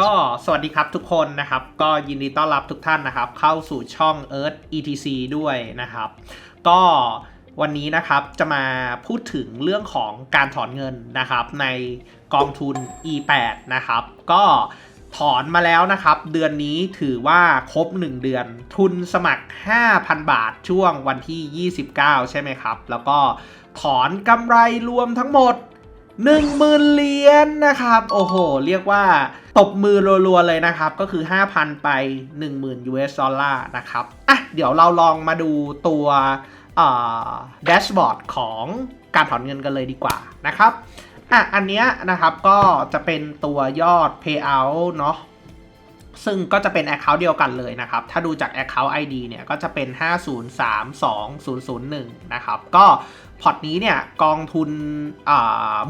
ก็สวัสดีครับทุกคนนะครับ ก็ยินดีต้อนรับทุกท่านนะครับ เข้าสู่ช่อง Earth ETC ด้วยนะครับ ก็วันนี้นะครับจะมาพูดถึงเรื่องของการถอนเงินนะครับ ในกองทุน E8 นะครับ ก็ถอนมาแล้วนะครับ เดือนนี้ถือว่าครบ 1 เดือน ทุนสมัคร 5,000 บาทช่วงวันที่ 29 ใช่ไหมครับ แล้วก็ถอนกำไรรวมทั้งหมด 10,000เหรียญนะครับ โอ้โห เรียกว่าตบมือรัวๆเลยนะครับ ก็คือ 5,000 ไป 10,000 US ดอลลาร์นะครับ อะ เดี๋ยวเราลองมาดูตัวแดชบอร์ดของการถอนเงินกันเลยดีกว่านะครับ อะ อันเนี้ยนะครับก็จะเป็นตัวยอด payout เนาะ ซึ่งก็จะเป็น Account เดียวกันเลยนะครับ ถ้าดูจาก Account ID เนี่ยก็จะเป็น 5032001 นะครับ ก็พอร์ตนี้เนี่ยกองทุน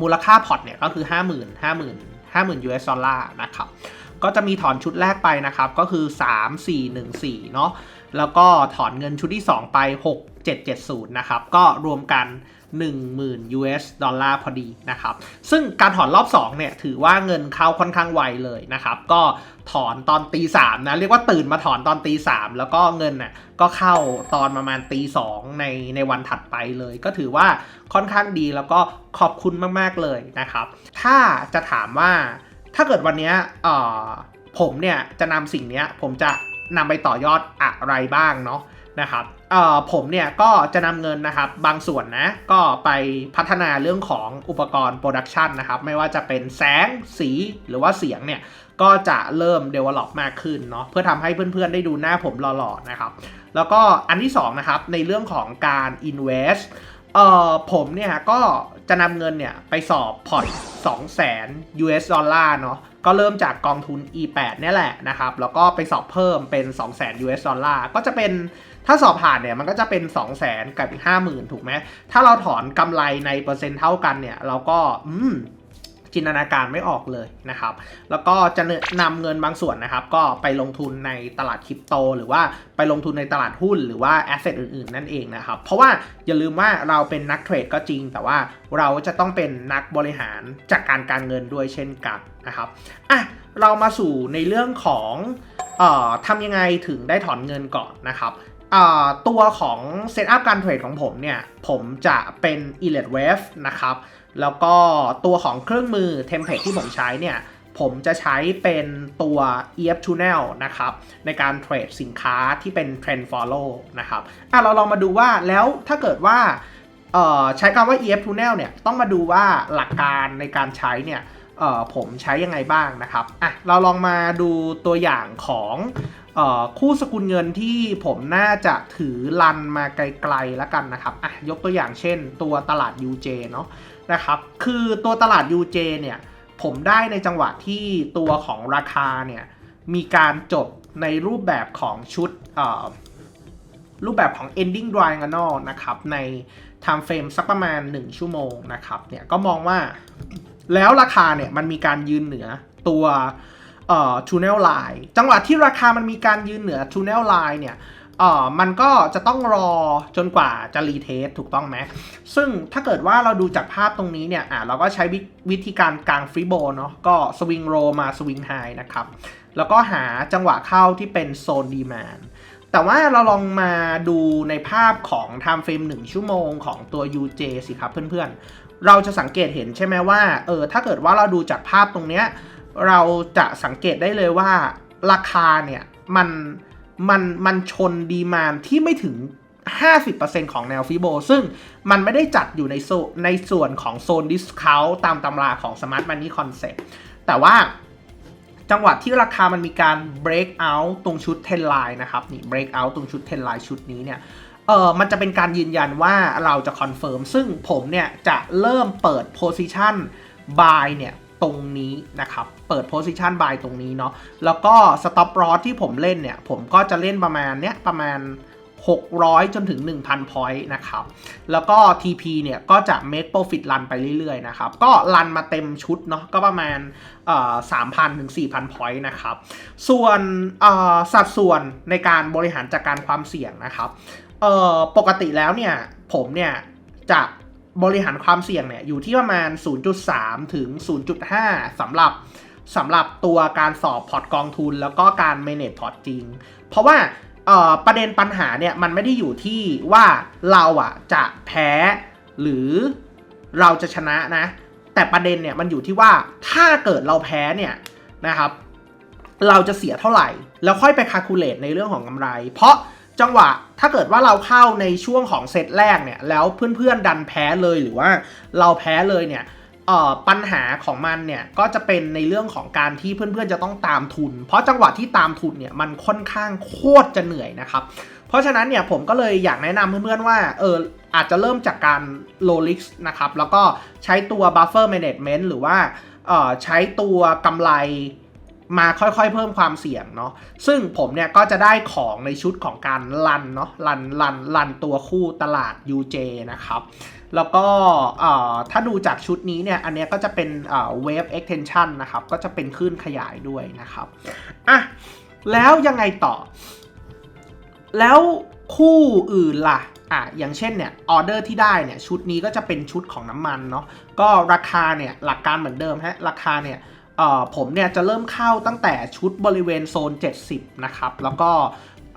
มูลค่าพอร์ตเนี่ยก็คือ 50,000 50,000 50,000 US ดอลลาร์นะครับ ก็จะมีถอนชุดแรกไปนะครับ ก็คือ 3414 เนาะแล้วก็ถอนเงินชุดที่ 2 ไป 6770 นะครับ ก็รวมกัน 10,000 US ดอลลาร์พอดีนะครับ ซึ่งการถอนรอบ2เนี่ยถือว่าเงินเข้าค่อนข้างไวเลยนะครับ ก็ถอนตอนตีสามนะ เรียกว่าตื่นมาถอนตอนตีสามแล้วก็เงินน่ะก็เข้าตอนประมาณตีสองในในวันถัดไปเลย ก็ถือว่าค่อนข้างดีแล้วก็ขอบคุณมาก ๆ เลยนะครับ ถ้าจะถามว่าถ้าเกิดวันนี้ผมเนี่ยจะนำสิ่งนี้ผมจะนำไปต่อยอดอะไรบ้างเนาะนะครับ ผมเนี่ยก็จะนำเงินนะครับบางส่วนนะก็ไปพัฒนาเรื่องของอุปกรณ์โปรดักชันนะครับไม่ว่าจะเป็นแสงสีหรือว่าเสียงเนี่ยก็จะเริ่ม develop มากขึ้นเนาะเพื่อทำให้เพื่อนๆได้ดูหน้าผมหล่อๆนะครับแล้วก็อันที่2นะครับในเรื่องของการ invest เอ่อผมเนี่ยก็จะนำเงินเนี่ยไปสอบพอร์ต200,000 US ดอลลาร์เนาะก็เริ่มจากกองทุน E8 เนี่ยแหละนะครับ แล้วก็ไปสอบเพิ่มเป็น 200,000 US ดอลลาร์ ก็จะเป็น ถ้าสอบผ่านเนี่ยมันก็จะเป็น 2 0 0 0 0 0กับอีก 50,000 ถูกไหมถ้าเราถอนกำไรในเปอร์เซ็นต์เท่ากันเนี่ย เราก็อืมจินตนาการไม่ออกเลยนะครับ แล้วก็จะนำเงินบางส่วนนะครับ ก็ไปลงทุนในตลาดคริปโต หรือว่าไปลงทุนในตลาดหุ้น หรือว่าแอสเซทอื่นๆ นั่นเองนะครับ เพราะว่าอย่าลืมว่าเราเป็นนักเทรดก็จริง แต่ว่าเราจะต้องเป็นนักบริหารจัดกการการเงินด้วยเช่นกันนะครับอะเรามาสู่ในเรื่องของเอ่อทำยังไงถึงได้ถอนเงินก่อนนะครับ ตัวของเซตอัพการเทรดของผมเนี่ย ผมจะเป็น Elite Wave นะครับ แล้วก็ตัวของเครื่องมือเทมเพลตที่ผมใช้เนี่ย ผมจะใช้เป็นตัว EF Tunnel นะครับ ในการเทรดสินค้าที่เป็น Trend Follow นะครับอะเราลองมาดูว่าแล้วถ้าเกิดว่าใช้คำว่า EF Tunnel เนี่ย ต้องมาดูว่าหลักการในการใช้เนี่ยผมใช้ยังไงบ้างนะครับอะเราลองมาดูตัวอย่างของ คู่สกุลเงินที่ผมน่าจะถือลันมาไกลๆแล้วกันนะครับอะยกตัวอย่างเช่น ตัวตลาด UJ เนาะนะครับคือตัวตลาด UJ เนี่ยผมได้ในจังหวะที่ตัวของราคาเนี่ยมีการจบในรูปแบบของชุดรูปแบบของ ending diagonal นะครับใน time frame สักประมาณ 1 ชั่วโมงนะครับเนี่ยก็มองว่าแล้วราคาเนี่ยมันมีการยืนเหนือตัว เอ่อ tunnel line จังหวะที่ราคามันมีการยืนเหนือ tunnel line เนี่ยเอ่อมันก็จะต้องรอจนกว่าจะรีเทสถูกต้องไหมซึ่งถ้าเกิดว่าเราดูจากภาพตรงนี้เนี่ยอ่าเราก็ใช้วิธีการกลางฟรีโบเนาะก็สวิงโรมาสวิงไฮนะครับ แล้วก็หาจังหวะเข้าที่เป็นโซนดีมานแต่ว่าเราลองมาดูในภาพของ time frame 1 ชั่วโมงของตัว UJ สิครับเพื่อนๆ เราจะสังเกตเห็นใช่ไหมว่าเออถ้าเกิดว่าเราดูจากภาพตรงเนี้ย เราจะสังเกตได้เลยว่าราคาเนี่ยมันมันมันชนดีมานที่ไม่ถึง 50%ของแนวฟิโบ ซึ่งมันไม่ได้จัดอยู่ในโซในส่วนของโซนดิสคาวตามตำราของ Smart Money Concept แต่ว่าจังหวะที่ราคามันมีการ break out ตรงชุด 10 line นะครับ นี่ break out ตรงชุด 10 line ชุดนี้เนี่ยเออมันจะเป็นการยืนยันว่าเราจะคอนเฟิร์มซึ่งผมเนี่ยจะเริ่มเปิด position buy เนี่ย ตรงนี้นะครับ เปิด position buy ตรงนี้เนาะ แล้วก็ stop loss ที่ผมเล่นเนี่ย ผมก็จะเล่นประมาณเนี้ยประมาณ 600 จนถึง 1,000 point นะครับ แล้วก็ TP เนี่ยก็จะ make profit run ไปเรื่อยๆนะครับ ก็รันมาเต็มชุดเนาะ ก็ประมาณ3,000ถึง4,000 point นะครับ ส่วนสัดส่วนในการบริหารจัดกการความเสี่ยงนะครับปกติแล้วเนี่ยผมเนี่ยจะ บริหารความเสี่ยงเนี่ยอยู่ที่ประมาณ 0.3 ถึง 0.5สำหรับสำหรับตัวการสอบพอร์ตกองทุน แล้วก็การ manage พอร์ตจริง เพราะว่าประเด็นปัญหาเนี่ยมันไม่ได้อยู่ที่ว่าเราอะจะแพ้หรือเราจะชนะนะ แต่ประเด็นเนี่ยมันอยู่ที่ว่าถ้าเกิดเราแพ้เนี่ยนะครับ เราจะเสียเท่าไหร่ แล้วค่อยไปคาคูลเลตในเรื่องของกำไร เพราะ จังหวะถ้าเกิดว่าเราเข้าในช่วงของเซตแรกเนี่ยแล้วเพื่อนๆดันแพ้เลยหรือว่าเราแพ้เลยเนี่ยปัญหาของมันเนี่ยก็จะเป็นในเรื่องของการที่เพื่อนๆจะต้องตามทุน เพราะจังหวะที่ตามทุนเนี่ยมันค่อนข้างโคตรจะเหนื่อยนะครับ เพราะฉะนั้นเนี่ยผมก็เลยอยากแนะนำเพื่อนๆว่าเอออาจจะเริ่มจากการ low risk นะครับแล้วก็ใช้ตัว buffer management หรือว่าใช้ตัวกำไร มาค่อยๆ เพิ่มความเสี่ยงเนาะซึ่งผมเนี่ยก็จะได้ของในชุดของการรันเนาะรันรันรันตัวคู่ตลาด UJ นะครับ แล้วก็ถ้าดูจากชุดนี้เนี่ยอันเนี้ยก็จะเป็นเอ่อ wave extension นะครับ ก็จะเป็นคลื่นขยายด้วยนะครับอะแล้วยังไงต่อ แล้วคู่อื่นล่ะอะอย่างเช่นเนี่ยออเดอร์ที่ได้เนี่ยชุดนี้ก็จะเป็นชุดของน้ำมันเนาะก็ราคาเนี่ยหลักการเหมือนเดิมฮะราคาเนี่ย ผมเนี่ยจะเริ่มเข้าตั้งแต่ชุดบริเวณโซน 70 นะครับ แล้วก็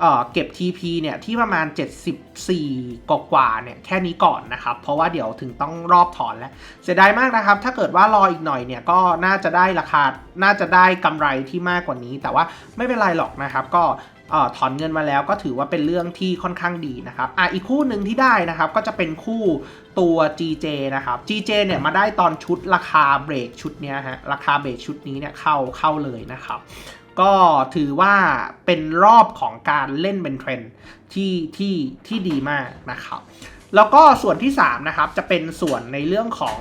เเก็บ TP เนี่ยที่ประมาณ 74กว่าๆเนี่ยแค่นี้ก่อนนะครับ เพราะว่าเดี๋ยวถึงต้องรอบถอนแล้ว เสียดายมากนะครับ ถ้าเกิดว่ารออีกหน่อยเนี่ยก็น่าจะได้ราคา น่าจะได้กำไรที่มากกว่านี้ แต่ว่าไม่เป็นไรหรอกนะครับ ก็ ออถอนเงินมาแล้วก็ถือว่าเป็นเรื่องที่ค่อนข้างดีนะครับอะอีกคู่หนึ่งที่ได้นะครับก็จะเป็นคู่ตัว GJ นะครับ GJ เนี่ยมาได้ตอนชุดราคาเบรกชุดเนี้ยฮะราคาเบรกชุดนี้เนี่ยเข้าเข้าเลยนะครับก็ถือว่าเป็นรอบของการเล่นเป็นเทรนที่ที่ที่ดีมากนะครับ แล้วก็ส่วนที่3นะครับจะเป็นส่วนในเรื่องของ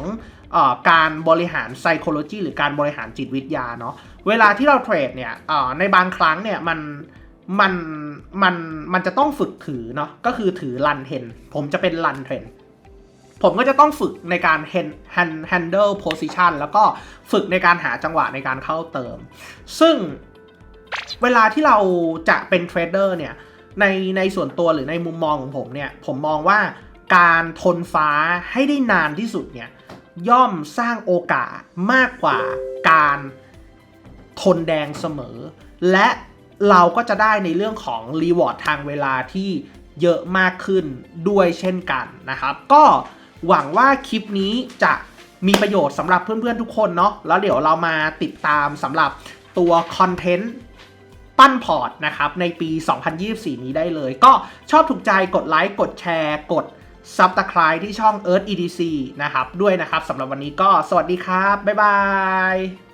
อการบริหาร psychology หรือการบริหารจิตวิทยาเนาะเวลาที่เราเทรดเนี่ยอ่อในบางครั้งเนี่ยมัน มันมันมันจะต้องฝึกถือเนาะก็คือถือรันเทนผมจะเป็นรันเทรนผมก็จะต้องฝึกในการ hand handle position แล้วก็ฝึกในการหาจังหวะในการเข้าเติม ซึ่งเวลาที่เราจะเป็นเทรดเดอร์เนี่ยในในส่วนตัวหรือในมุมมองของผมเนี่ยผมมองว่าการทนฟ้าให้ได้นานที่สุดเนี่ยย่อมสร้างโอกาสมากกว่าการทนแดงเสมอ และ เราก็จะได้ในเรื่องของรีวอร์ดทางเวลาที่เยอะมากขึ้นด้วยเช่นกันนะครับ ก็หวังว่าคลิปนี้จะมีประโยชน์สำหรับเพื่อนๆทุกคนเนาะแล้วเดี๋ยวเรามาติดตามสำหรับตัวคอนเทนต์ปั้นพอร์ตนะครับในปี 2024 นี้ได้เลย ก็ชอบถูกใจกดไลค์กดแชร์ กด Subscribe ที่ช่อง Earth EDC นะครับ ด้วยนะครับสำหรับวันนี้ก็สวัสดีครับ บ๊ายบาย